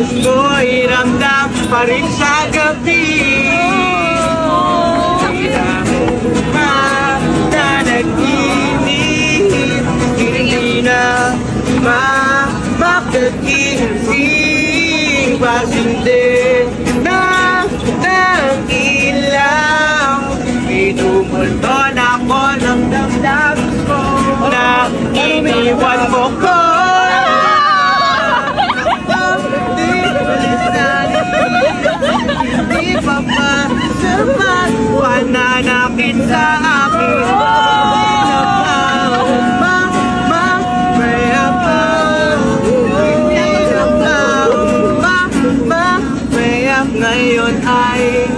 ko'y ramdam pa rin sa gabi. Hindi na na ng ilaw Pinumulton ako ng damdam ko. Na iniwan mo ko Pagbuhan na nakit sa akin Ngayon ay